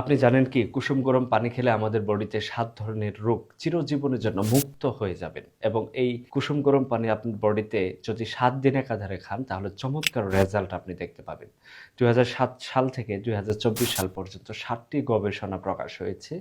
আপনি জানেন কি, কুসুম গরম পানি খেলে আমাদের বডিতে সাত ধরনের রোগ চিরজীবনের জন্য মুক্ত হয়ে যাবেন এবং এই কুসুম গরম পানি আপনার বডিতে যদি সাত দিন একাধারে খান, তাহলে চমৎকার রেজাল্ট আপনি দেখতে পাবেন। দুই হাজার সাত সাল থেকে দুই হাজার চব্বিশ সাল পর্যন্ত ষাটটি গবেষণা প্রকাশ হয়েছে।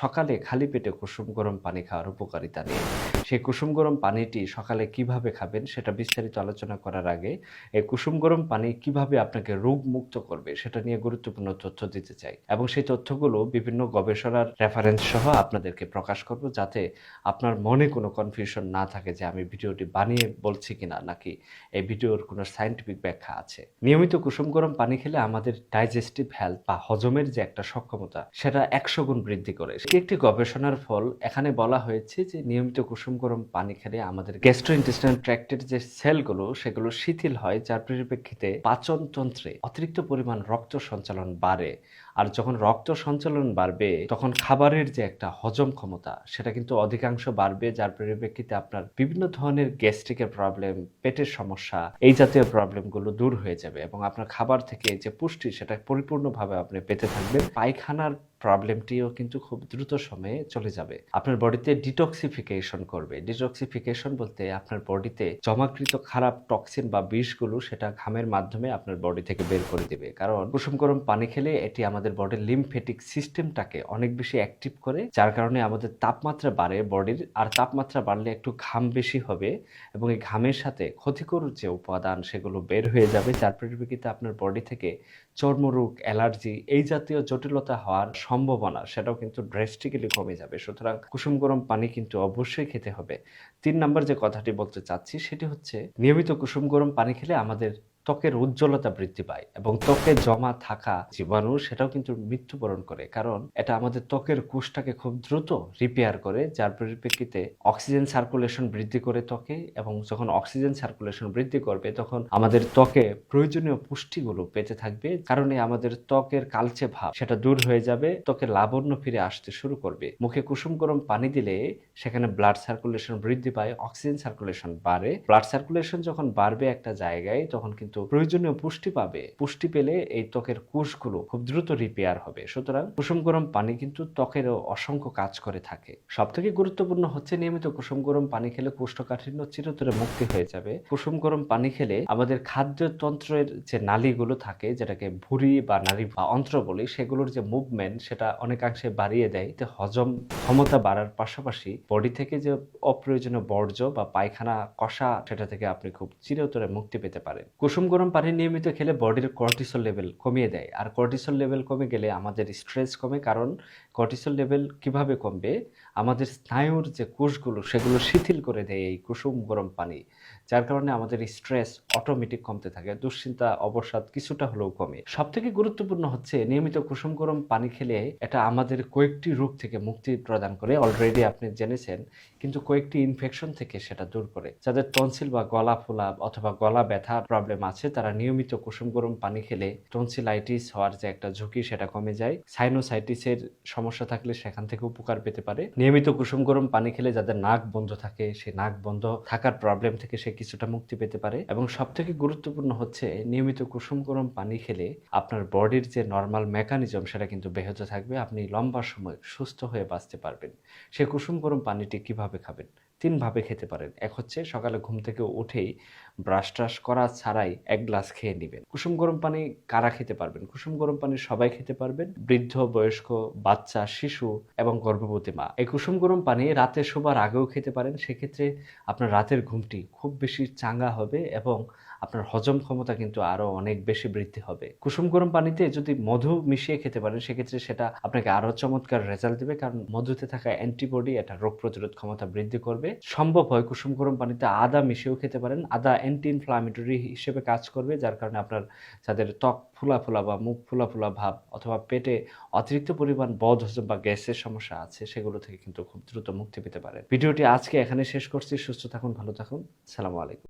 সকালে খালি পেটে কুসুম গরম পানি খাওয়ার উপকারিতা নিয়ে। সেই কুসুম গরম পানিটি সকালে কীভাবে খাবেন সেটা বিস্তারিত আলোচনা করার আগে এই কুসুম গরম পানি কীভাবে আপনাকে রোগ মুক্ত করবে সেটা নিয়ে গুরুত্বপূর্ণ তথ্য দিতে চাই। এবং সেই তথ্যগুলো বিভিন্ন গবেষণার রেফারেন্স সহ আপনাদেরকে প্রকাশ করব যাতে আপনার মনে কোনো কনফিউশন না থাকে যে আমি ভিডিওটি বানিয়ে বলছি কিনা নাকি এই ভিডিওর কোনো সায়েন্টিফিক ব্যাখ্যা আছে। নিয়মিত কুসুম গরম পানি খেলে আমাদের ডাইজেস্টিভ হেলথ বা হজমের যে একটা সক্ষমতা সেটা একশো গুণ বৃদ্ধি করে। একটি গবেষণার ফল। এখানে বলা হয়েছে যে নিয়মিত কুসুম গরম গরম পানি খেলে আমাদের গ্যাস্ট্রোইন্টেস্টাইন ট্র্যাক্টের যে সেলগুলো সেগুলো শিথিল হয়, যার পরিপ্রেক্ষিতে পাচনতন্ত্রে অতিরিক্ত পরিমাণ রক্ত সঞ্চালন বাড়ে। আর যখন রক্ত সঞ্চালন বাড়বে, তখন খাবারের যে একটা হজম ক্ষমতা, সেটা কিন্তু অধিকাংশ বাড়বে, যার পরিপ্রেক্ষিতে আপনার বিভিন্ন ধরনের গ্যাস্ট্রিকের প্রবলেম, পেটের সমস্যা, এই জাতীয় প্রবলেমগুলো দূর হয়ে যাবে এবং আপনার খাবার থেকে যে পুষ্টি, সেটা পরিপূর্ণভাবে আপনি পেতে থাকবেন। পায়খানার প্রবলেমটিও কিন্তু খুব দ্রুত সময়ে চলে যাবে। আপনার বডিতে ডিটক্সিফিকেশন করবে। ডিটক্সিফিকেশন বলতে আপনার বডিতে জমাকৃত খারাপ টক্সিন বা বিষগুলো, সেটা ঘামের মাধ্যমে আপনার বডি থেকে বের করে দিবে। কারণ কুসুম গরম পানি খেলে এটি আমাদের বডির লিমফেটিক সিস্টেমটাকে অনেক বেশি অ্যাক্টিভ করে, যার কারণে আমাদের তাপমাত্রা বাড়ে বডির, আর তাপমাত্রা বাড়লে একটু ঘাম বেশি হবে এবং এই ঘামের সাথে ক্ষতিকর যে উপাদান সেগুলো বের হয়ে যাবে, যার পরিপ্রেক্ষিতে আপনার বডি থেকে চর্মরোগ, অ্যালার্জি এই জাতীয় জটিলতা হওয়ার সম্ভাবনা সেটাও কিন্তু ড্রেস্টিক্যালি কমে যাবে। সুতরাং কুসুম গরম পানি কিন্তু অবশ্যই খেতে হবে। তিন নম্বর যে কথাটি বলতে চাচ্ছি সেটি হচ্ছে, নিয়মিত কুসুম গরম পানি খেলে আমাদের ত্বকের উজ্জ্বলতা বৃদ্ধি পায় এবং ত্বকে জমা থাকা জীবাণু সেটাও কিন্তু মৃত্যুবরণ করে। কারণ এটা আমাদের ত্বকের কোষটাকে খুব দ্রুত রিপেয়ার করে, যার পরিপ্রেক্ষিতে অক্সিজেন সার্কুলেশন বৃদ্ধি করে ত্বকে এবং যখন অক্সিজেন সার্কুলেশন বৃদ্ধি করবে, তখন আমাদের ত্বকে প্রয়োজনীয় পুষ্টিগুলো পেতে থাকবে। কারণে আমাদের ত্বকের কালচে ভাব সেটা দূর হয়ে যাবে ত্বকে লাবণ্য ফিরে আসতে শুরু করবে। মুখে কুসুম গরম পানি দিলে সেখানে ব্লাড সার্কুলেশন বৃদ্ধি পায় অক্সিজেন সার্কুলেশন বাড়ে। ব্লাড সার্কুলেশন যখন বাড়বে একটা জায়গায়, তখন কিন্তু প্রয়োজনীয় পুষ্টি পাবে। পুষ্টি পেলে এই ত্বকের কোষগুলো খুব দ্রুত রিপেয়ার হবে। সুতরাং কুসুম গরম পানি কিন্তু ত্বকেরও অসংখ্য কাজ করে থাকে। সব থেকে গুরুত্বপূর্ণ হচ্ছে নিয়মিত কুসুম গরম পানি খেলে কোষ্ঠকাঠিন্য চিরতরে মুক্তি হয়ে যাবে। কুসুম গরম পানি খেলে আমাদের খাদ্যতন্ত্রের যে নালীগুলো থাকে, যেটাকে ভুঁড়ি বা নারী বা অন্ত্র বলি, সেগুলোর যে মুভমেন্ট সেটা অনেকাংশে বাড়িয়ে দেয়। এতে হজম ক্ষমতা বাড়ার পাশাপাশি বডি থেকে যে অপ্রয়োজনীয় বর্জ্য বা পায়খানা কষা, সেটা থেকে আপনি খুব চিরতরে মুক্তি পেতে পারেন। কুসুম গরম পানি নিয়মিত খেলে বডির কর্টিসল লেভেল কমিয়ে দেয়। আর কর্টিসল লেভেল কমে গেলে আমাদের স্ট্রেস কমে, কারণ কর্টিসল লেভেল কীভাবে কমবে? আমাদের স্নায়ুর যে কোষগুলো, সেগুলো শিথিল করে দেয় এই কুসুম গরম পানি, যার কারণে আমাদের স্ট্রেস অটোমেটিক কমতে থাকে, দুশ্চিন্তা, অবসাদ কিছুটা হলেও কমে। সব থেকে গুরুত্বপূর্ণ হচ্ছে নিয়মিত কুসুম গরম পানি খেলে এটা আমাদের কয়েকটি রোগ থেকে মুক্তি প্রদান করে অলরেডি আপনি জেনেছেন, কিন্তু কয়েকটি ইনফেকশন থেকে সেটা দূর করে, যাদের টনসিল বা গলা ফোলা অথবা গলা ব্যথা প্রবলেম আছে। তারা নিয়মিত কুসুম গরম পানি খেলে টনসিলাইটিস হওয়ার যে একটা ঝুঁকি সেটা কমে যায়। সাইনোসাইটিসের সমস্যা থাকলে সেখান থেকে উপকার পেতে পারে। নিয়মিত কুসুম গরম পানি খেলে যাদের নাক বন্ধ থাকে, সে নাক বন্ধ থাকার প্রবলেম থেকে সে কিছুটা মুক্তি পেতে পারে। এবং সব থেকে গুরুত্বপূর্ণ হচ্ছে, নিয়মিত কুসুম গরম পানি খেলে আপনার বডির যে নর্মাল মেকানিজম সেটা কিন্তু ব্যাহত থাকবে। আপনি লম্বা সময় সুস্থ হয়ে বাঁচতে পারবেন। সে কুসুম গরম পানিটি কীভাবে খাবেন? তিনভাবে খেতে পারেন। এক হচ্ছে, সকালে ঘুম থেকে উঠেই ব্রাশ ট্রাশ করা ছাড়াই এক গ্লাস খেয়ে নেবেন। কুসুম গরম পানি কারা খেতে পারবেন? কুসুম গরম পানি সবাই খেতে পারবেন। বৃদ্ধ, বয়স্ক, বাচ্চা, শিশু এবং গর্ভবতী মা। এই কুসুম গরম পানি রাতে শোবার আগেও খেতে পারেন। সেক্ষেত্রে আপনার রাতের ঘুমটি খুব বেশি চাঙ্গা হবে এবং আপনার হজম ক্ষমতা কিন্তু আরও অনেক বেশি বৃদ্ধি হবে। কুসুম গরম পানিতে যদি মধু মিশিয়ে খেতে পারেন, সেক্ষেত্রে সেটা আপনাকে আরও চমৎকার রেজাল্ট দেবে কারণ মধুতে থাকা অ্যান্টিবডি এটা রোগ প্রতিরোধ ক্ষমতা বৃদ্ধি করবে। সম্ভব হয় কুসুম গরম পানিতে আদা মিশিয়েও খেতে পারেন। আদা অ্যান্টি ইনফ্লামেটরি হিসেবে কাজ করবে, যার কারণে আপনার যাদের ত্বক ফুলা ফুলা বা মুখ ফুলা ফুলা ভাব অথবা পেটে অতিরিক্ত পরিমাণ বধ হজম বা গ্যাসের সমস্যা আছে, সেগুলো থেকে কিন্তু খুব দ্রুত মুক্তি পেতে পারে ভিডিওটি আজকে এখানে শেষ করছি, সুস্থ থাকুন, ভালো থাকুন, সালামু আলাইকুম।